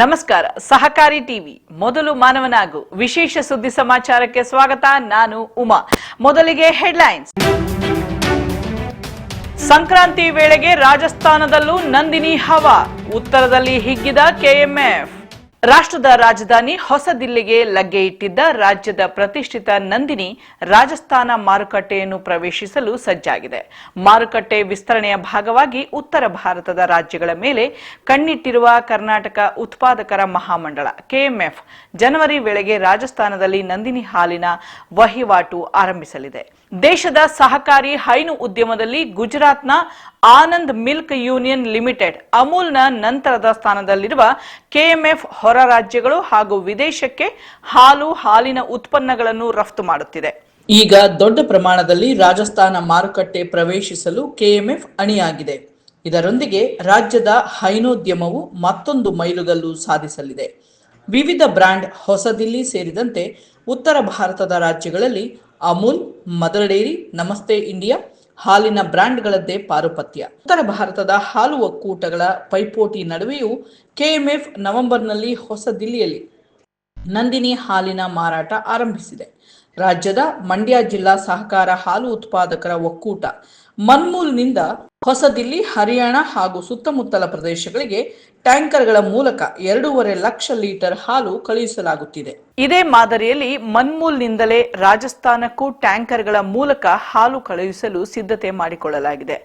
ನಮಸ್ಕಾರ, ಸಹಕಾರಿ ಟಿವಿ, ಮೊದಲು ಮಾನವನಾಗು, ವಿಶೇಷ ಸುದ್ದಿ ಸಮಾಚಾರಕ್ಕೆ ಸ್ವಾಗತ, ನಾನು ಉಮಾ. ಮೊದಲಿಗೆ ಹೆಡ್ಲೈನ್ಸ್. ಸಂಕ್ರಾಂತಿ ವೇಳೆಗೆ ರಾಜಸ್ಥಾನದಲ್ಲೂ ನಂದಿನಿ ಹವಾ. ಉತ್ತರದಲ್ಲಿ ಹಿಗ್ಗಿದ ಕೆಎಂಎಫ್ ರಾಷ್ಟ್ರದ ರಾಜಧಾನಿ ಹೊಸ ದಿಲ್ಲಿಗೆ ಲಗ್ಗೆ ಇಟ್ಟಿದ್ದ ರಾಜ್ಯದ ಪ್ರತಿಷ್ಠಿತ ನಂದಿನಿ ರಾಜಸ್ಥಾನ ಮಾರುಕಟ್ಟೆಯನ್ನು ಪ್ರವೇಶಿಸಲು ಸಜ್ಜಾಗಿದೆ. ಮಾರುಕಟ್ಟೆ ವಿಸ್ತರಣೆಯ ಭಾಗವಾಗಿ ಉತ್ತರ ಭಾರತದ ರಾಜ್ಯಗಳ ಮೇಲೆ ಕಣ್ಣಿಟ್ಟಿರುವ ಕರ್ನಾಟಕ ಉತ್ಪಾದಕರ ಮಹಾಮಂಡಳ ಕೆಎಂಎಫ್ ಜನವರಿ ವೇಳೆಗೆ ರಾಜಸ್ಥಾನದಲ್ಲಿ ನಂದಿನಿ ಹಾಲಿನ ವಹಿವಾಟು ಆರಂಭಿಸಲಿದೆ. ದೇಶದ ಸಹಕಾರಿ ಹೈನು ಉದ್ಯಮದಲ್ಲಿ ಗುಜರಾತ್ನ ಆನಂದ್ ಮಿಲ್ಕ್ ಯೂನಿಯನ್ ಲಿಮಿಟೆಡ್ ಅಮೂಲ್ನ ನಂತರದ ಸ್ಥಾನದಲ್ಲಿರುವ ಕೆಎಂಎಫ್ ಹೊರ ರಾಜ್ಯಗಳು ಹಾಗೂ ವಿದೇಶಕ್ಕೆ ಹಾಲು, ಹಾಲಿನ ಉತ್ಪನ್ನಗಳನ್ನು ರಫ್ತು ಮಾಡುತ್ತಿದೆ. ಈಗ ದೊಡ್ಡ ಪ್ರಮಾಣದಲ್ಲಿ ರಾಜಸ್ಥಾನ ಮಾರುಕಟ್ಟೆ ಪ್ರವೇಶಿಸಲು ಕೆಎಂಎಫ್ ಅಣಿಯಾಗಿದೆ. ಇದರೊಂದಿಗೆ ರಾಜ್ಯದ ಹೈನೋದ್ಯಮವು ಮತ್ತೊಂದು ಮೈಲುಗಲ್ಲು ಸಾಧಿಸಲಿದೆ. ವಿವಿಧ ಬ್ರ್ಯಾಂಡ್ ಹೊಸದಿಲ್ಲಿ ಸೇರಿದಂತೆ ಉತ್ತರ ಭಾರತದ ರಾಜ್ಯಗಳಲ್ಲಿ Amul, Mother Dairy, Namaste India ಹಾಲಿನ ಬ್ರ್ಯಾಂಡ್ಗಳದ್ದೇ ಪಾರುಪತ್ಯ. ಉತ್ತರ ಭಾರತದ ಹಾಲು ಒಕ್ಕೂಟಗಳ ಪೈಪೋಟಿ ನಡುವೆಯೂ ಕೆಎಂಎಫ್ ನವೆಂಬರ್ನಲ್ಲಿ ಹೊಸ ದಿಲ್ಲಿಯಲ್ಲಿ ನಂದಿನಿ ಹಾಲಿನ ಮಾರಾಟ ಆರಂಭಿಸಿದೆ. ರಾಜ್ಯದ ಮಂಡ್ಯ ಜಿಲ್ಲಾ ಸಹಕಾರ ಹಾಲು ಉತ್ಪಾದಕರ ಒಕ್ಕೂಟ ಮನ್ಮೂಲ್ನಿಂದ ಹೊಸದಿಲ್ಲಿ, ಹರಿಯಾಣ ಹಾಗೂ ಸುತ್ತಮುತ್ತಲ ಪ್ರದೇಶಗಳಿಗೆ ಟ್ಯಾಂಕರ್ಗಳ ಮೂಲಕ ಎರಡೂವರೆ ಲಕ್ಷ ಲೀಟರ್ ಹಾಲು ಕಳುಹಿಸಲಾಗುತ್ತಿದೆ. ಇದೇ ಮಾದರಿಯಲ್ಲಿ ಮನ್ಮೂಲ್ನಿಂದಲೇ ರಾಜಸ್ಥಾನಕ್ಕೂ ಟ್ಯಾಂಕರ್ಗಳ ಮೂಲಕ ಹಾಲು ಕಳುಹಿಸಲು ಸಿದ್ಧತೆ ಮಾಡಿಕೊಳ್ಳಲಾಗಿದೆ.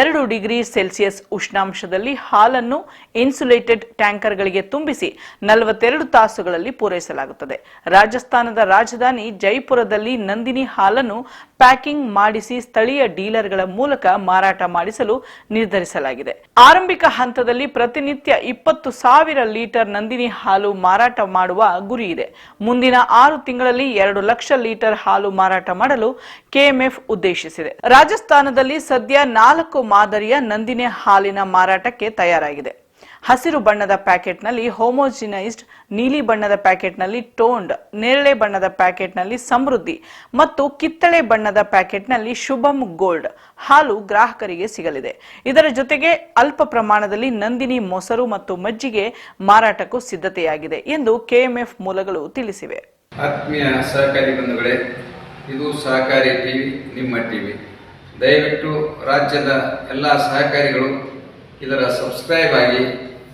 ಎರಡು ಡಿಗ್ರಿ ಸೆಲ್ಸಿಯಸ್ ಉಷ್ಣಾಂಶದಲ್ಲಿ ಹಾಲನ್ನು ಇನ್ಸುಲೇಟೆಡ್ ಟ್ಯಾಂಕರ್ಗಳಿಗೆ ತುಂಬಿಸಿ ನಲವತ್ತೆರಡು ತಾಸುಗಳಲ್ಲಿ ಪೂರೈಸಲಾಗುತ್ತದೆ. ರಾಜಸ್ಥಾನದ ರಾಜಧಾನಿ ಜೈಪುರದಲ್ಲಿ ನಂದಿನಿ ಹಾಲನ್ನು ಪ್ಯಾಕಿಂಗ್ ಮಾಡಿಸಿ ಸ್ಥಳೀಯ ಡೀಲರ್ಗಳ ಮೂಲಕ ಮಾರಾಟ ಮಾಡಿಸಲು ನಿರ್ಧರಿಸಲಾಗಿದೆ. ಆರಂಭಿಕ ಹಂತದಲ್ಲಿ ಪ್ರತಿನಿತ್ಯ ಇಪ್ಪತ್ತು ಸಾವಿರ ಲೀಟರ್ ನಂದಿನಿ ಹಾಲು ಮಾರಾಟ ಮಾಡುವ ಗುರಿ ಇದೆ. ಮುಂದಿನ ಆರು ತಿಂಗಳಲ್ಲಿ ಎರಡು ಲಕ್ಷ ಲೀಟರ್ ಹಾಲು ಮಾರಾಟ ಮಾಡಲು ಕೆಎಂಎಫ್ ಉದ್ದೇಶಿಸಿದೆ. ರಾಜಸ್ಥಾನದಲ್ಲಿ ಸದ್ಯ ನಾಲ್ಕು ಮಾದರಿಯ ನಂದಿನಿ ಹಾಲಿನ ಮಾರಾಟಕ್ಕೆ ತಯಾರಾಗಿದೆ. ಹಸಿರು ಬಣ್ಣದ ಪ್ಯಾಕೆಟ್ನಲ್ಲಿ ಹೋಮೋಜಿನೈಸ್ಡ್, ನೀಲಿ ಬಣ್ಣದ ಪ್ಯಾಕೆಟ್ನಲ್ಲಿ ಟೋಂಡ್ ನೇರಳೆ ಬಣ್ಣದ ಪ್ಯಾಕೆಟ್ನಲ್ಲಿ ಸಮೃದ್ಧಿ ಮತ್ತು ಕಿತ್ತಳೆ ಬಣ್ಣದ ಪ್ಯಾಕೆಟ್ನಲ್ಲಿ ಶುಭಂ ಗೋಲ್ಡ್ ಹಾಲು ಗ್ರಾಹಕರಿಗೆ ಸಿಗಲಿದೆ. ಇದರ ಜೊತೆಗೆ ಅಲ್ಪ ಪ್ರಮಾಣದಲ್ಲಿ ನಂದಿನಿ ಮೊಸರು ಮತ್ತು ಮಜ್ಜಿಗೆ ಮಾರಾಟಕ್ಕೂ ಸಿದ್ಧತೆಯಾಗಿದೆ ಎಂದು ಕೆಎಂಎಫ್ ಮೂಲಗಳು ತಿಳಿಸಿವೆ. ಆತ್ಮೀಯ ಸಹಕಾರಿ ಬಂಧುಗಳೇ, ಇದು ಸಹಕಾರಿ ಟಿವಿ, ನಿಮ್ಮ ಟಿವಿ. ದಯವಿಟ್ಟು ರಾಜ್ಯದ ಎಲ್ಲ ಸಹಕಾರಿಗಳು ಇದರ ಸಬ್ಸ್ಕ್ರೈಬ್ ಆಗಿ